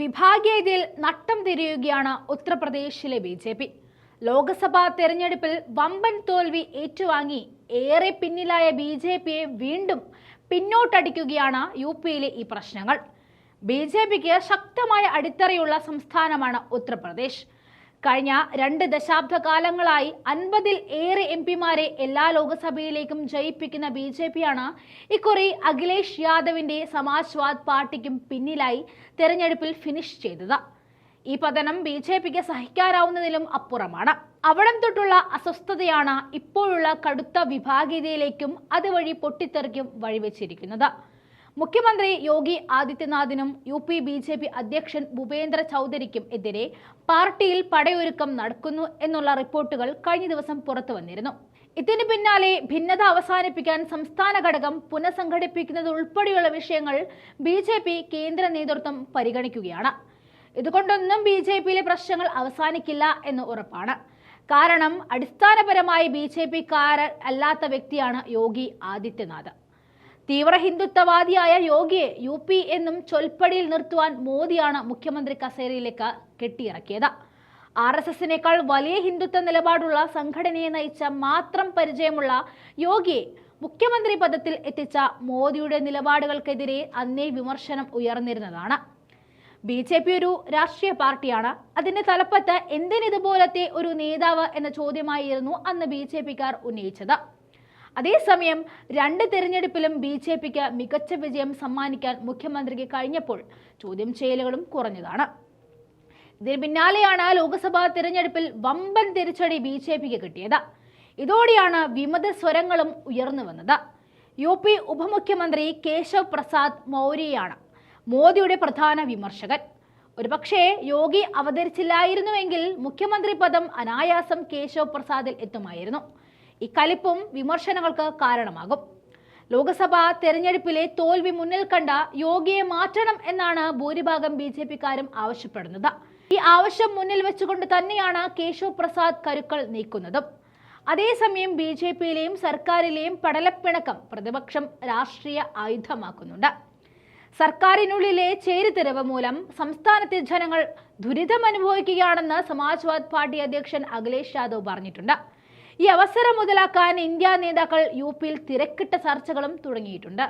വിഭാഗീയതയിൽ നട്ടം തിരിയുകയാണ് ഉത്തർപ്രദേശിലെ B J P. Lok Sabha തെരഞ്ഞെടുപ്പിൽ വമ്പൻ തോൽവി ഏറ്റുവാങ്ങി ഏറെ പിന്നിലായ ബി ജെ പിയെ വീണ്ടും പിന്നോട്ടടിക്കുകയാണ് യു പിയിലെ ഈ പ്രശ്നങ്ങൾ. ബി ജെ പിക്ക് ശക്തമായ അടിത്തറയുള്ള സംസ്ഥാനമാണ് ഉത്തർപ്രദേശ്. കഴിഞ്ഞ രണ്ട് ദശാബ്ദ കാലങ്ങളായി അൻപതിൽ ഏറെ എം പിമാരെ എല്ലാ ലോക്സഭയിലേക്കും ജയിപ്പിക്കുന്ന ബി ജെ പിയാണ് ഇക്കുറി അഖിലേഷ് യാദവിന്റെ സമാജ്വാദ് പാർട്ടിക്കും പിന്നിലായി തെരഞ്ഞെടുപ്പിൽ ഫിനിഷ് ചെയ്തത്. ഈ പതനം ബി ജെ പിക്ക് സഹിക്കാനാവുന്നതിലും അപ്പുറമാണ്. അവിടം തൊട്ടുള്ള അസ്വസ്ഥതയാണ് ഇപ്പോഴുള്ള കടുത്ത വിഭാഗീയതയിലേക്കും അതുവഴി പൊട്ടിത്തെറിക്കും വഴിവെച്ചിരിക്കുന്നത്. മുഖ്യമന്ത്രി Yogi ആദിത്യനാഥിനും U P B J P അധ്യക്ഷൻ ഭൂപേന്ദ്ര ചൗധരിക്കും എതിരെ പാർട്ടിയിൽ പടയൊരുക്കം നടക്കുന്നു എന്നുള്ള റിപ്പോർട്ടുകൾ കഴിഞ്ഞ ദിവസം പുറത്തു വന്നിരുന്നു. ഇതിന് പിന്നാലെ ഭിന്നത അവസാനിപ്പിക്കാൻ സംസ്ഥാന ഘടകം പുനഃസംഘടിപ്പിക്കുന്നത് ഉൾപ്പെടെയുള്ള വിഷയങ്ങൾ ബി ജെ പി കേന്ദ്ര നേതൃത്വം പരിഗണിക്കുകയാണ്. ഇതുകൊണ്ടൊന്നും ബി ജെ പിയിലെ പ്രശ്നങ്ങൾ അവസാനിക്കില്ല എന്ന് ഉറപ്പാണ്. കാരണം അടിസ്ഥാനപരമായി ബി ജെ പി അല്ലാത്ത വ്യക്തിയാണ് യോഗി ആദിത്യനാഥ്. തീവ്ര ഹിന്ദുത്വവാദിയായ യോഗിയെ യു പി എന്നും ചൊൽപ്പടിയിൽ നിർത്തുവാൻ മോദിയാണ് മുഖ്യമന്ത്രി കസേരയിലേക്ക് കെട്ടിയിറക്കിയത്. ആർ എസ് എസിനേക്കാൾ വലിയ ഹിന്ദുത്വ നിലപാടുള്ള സംഘടനയെ നയിച്ച മാത്രം പരിചയമുള്ള യോഗിയെ മുഖ്യമന്ത്രി പദത്തിൽ എത്തിച്ച മോദിയുടെ നിലപാടുകൾക്കെതിരെ അന്നേ വിമർശനം ഉയർന്നിരുന്നതാണ്. ബി ജെ പി ഒരു രാഷ്ട്രീയ പാർട്ടിയാണ്. അതിന്റെ തലപ്പത്ത് എന്തിനിതുപോലത്തെ ഒരു നേതാവ് എന്ന ചോദ്യമായിരുന്നു അന്ന് ബി ജെ പിക്കാർ ഉന്നയിച്ചത്. അതേസമയം രണ്ട് തെരഞ്ഞെടുപ്പിലും ബി ജെ പിക്ക് മികച്ച വിജയം സമ്മാനിക്കാൻ മുഖ്യമന്ത്രിക്ക് കഴിഞ്ഞപ്പോൾ ചോദ്യം ചെയ്യലുകളും കുറഞ്ഞതാണ്. ഇതിന് പിന്നാലെയാണ് ലോക്സഭാ തിരഞ്ഞെടുപ്പിൽ വമ്പൻ തിരിച്ചടി ബി ജെ പിക്ക് കിട്ടിയത്. ഇതോടെയാണ് വിമത സ്വരങ്ങളും ഉയർന്നു വന്നത്. യു പി ഉപമുഖ്യമന്ത്രി കേശവ് പ്രസാദ് മൗര്യയാണ് മോദിയുടെ പ്രധാന വിമർശകൻ. ഒരുപക്ഷേ യോഗി അവതരിച്ചില്ലായിരുന്നുവെങ്കിൽ മുഖ്യമന്ത്രി പദം അനായാസം കേശവ് പ്രസാദിൽ എത്തുമായിരുന്നു. ഇക്കലിപ്പും വിമർശനങ്ങൾക്ക് കാരണമാകും. ലോക്സഭാ തെരഞ്ഞെടുപ്പിലെ തോൽവി മുന്നിൽ കണ്ട യോഗിയെ മാറ്റണം എന്നാണ് ഭൂരിഭാഗം ബി ജെ പിക്കാരും ആവശ്യപ്പെടുന്നത്. ഈ ആവശ്യം മുന്നിൽ വെച്ചുകൊണ്ട് തന്നെയാണ് കേശവ് പ്രസാദ് കരുക്കൾ നീക്കുന്നതും. അതേസമയം ബി ജെ പിയിലെയും സർക്കാരിലെയും പടലപ്പിണക്കം പ്രതിപക്ഷം രാഷ്ട്രീയ ആയുധമാക്കുന്നുണ്ട്. സർക്കാരിനുള്ളിലെ ചേരിതിരവ് മൂലം സംസ്ഥാനത്തെ ജനങ്ങൾ ദുരിതമനുഭവിക്കുകയാണെന്ന് സമാജ്വാദ് പാർട്ടി അധ്യക്ഷൻ അഖിലേഷ് യാദവ് പറഞ്ഞിട്ടുണ്ട്. ഈ അവസരം മുതലാക്കാൻ ഇന്ത്യ നേതാക്കൾ യു പിയിൽ തിരക്കിട്ട ചർച്ചകളും തുടങ്ങിയിട്ടുണ്ട്.